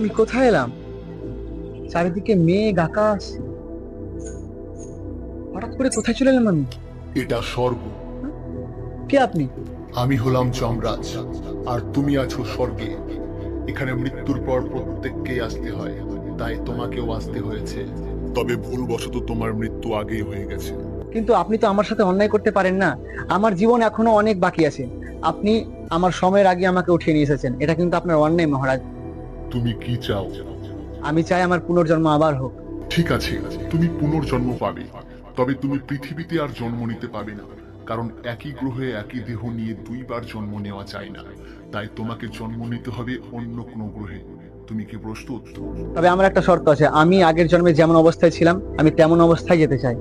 আমি কোথায় এলাম? চারিদিকে মেঘ আকাশ। হঠাৎ করে কোথায় চলে এলাম আমি এটা স্বর্গ। কে আপনি? আমি হলাম যমরাজ আর তুমি আছো স্বর্গে। এখানে মৃত্যুর পর প্রত্যেককেই আসতে হয় তাই তোমাকেও আসতে হয়েছে। তবে ভুলবশত তোমার মৃত্যু আগেই হয়ে গেছে। কিন্তু আপনি তো আমার সাথে অন্যায় করতে পারেন না। আমার জীবন এখনও অনেক বাকি আছে। আপনি আমার সময়ের আগে আমাকে উঠিয়ে নিয়ে এসেছেন। এটা কিন্তু আপনার অন্যায় মহারাজ। তুমি কি চাও? আমি চাই আমার পুনর্জন্ম আবার হোক। ঠিক আছে তুমি পুনর্জন্ম পাবে। তবে তুমি পৃথিবীতে আর জন্ম নিতে পাবে না কারণ একই গ্রহে একই দেহ নিয়ে দুইবার জন্ম নেওয়া যায় না। তাই তোমাকে জন্ম নিতে হবে অন্য কোনো গ্রহে। তুমি কি প্রস্তুত? তবে আমার একটা শর্ত আছে আমি আগের জন্মে যেমন অবস্থায় ছিলাম আমি তেমন অবস্থায় যেতে চাই।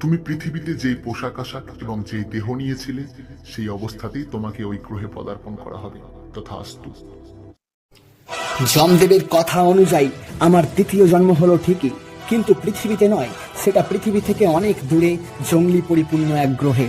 তুমি পৃথিবীতে যেই পোশাক আশাক এবং যেই দেহ নিয়েছিলে সেই অবস্থাতেই তোমাকে ওই গ্রহে পদার্পণ করা হবে। তথাস্তু। যমদেবের কথা অনুযায়ী আমার দ্বিতীয় জন্ম হলো ঠিকই, কিন্তু পৃথিবীতে নয়, সেটা পৃথিবী থেকে অনেক দূরে জঙ্গলি পরিপূর্ণ এক গ্রহে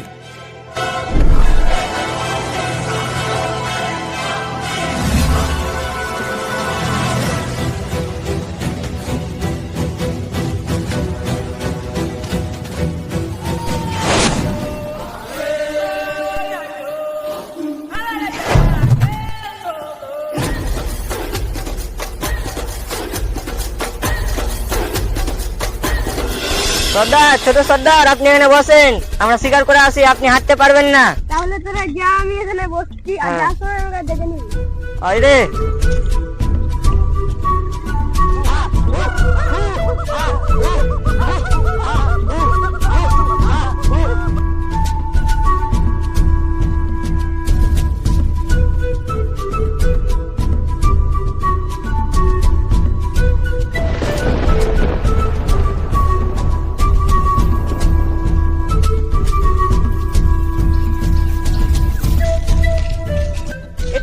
সর্দার ছোট সর্দার আপনি এখানে বসেন। আমরা শিকার করে আসি আপনি হাঁটতে পারবেন না। তাহলে তোরা যা আমি এখানে বসছি আর হ্যাঁ। যা আমাকে দেখে নিবি। আরে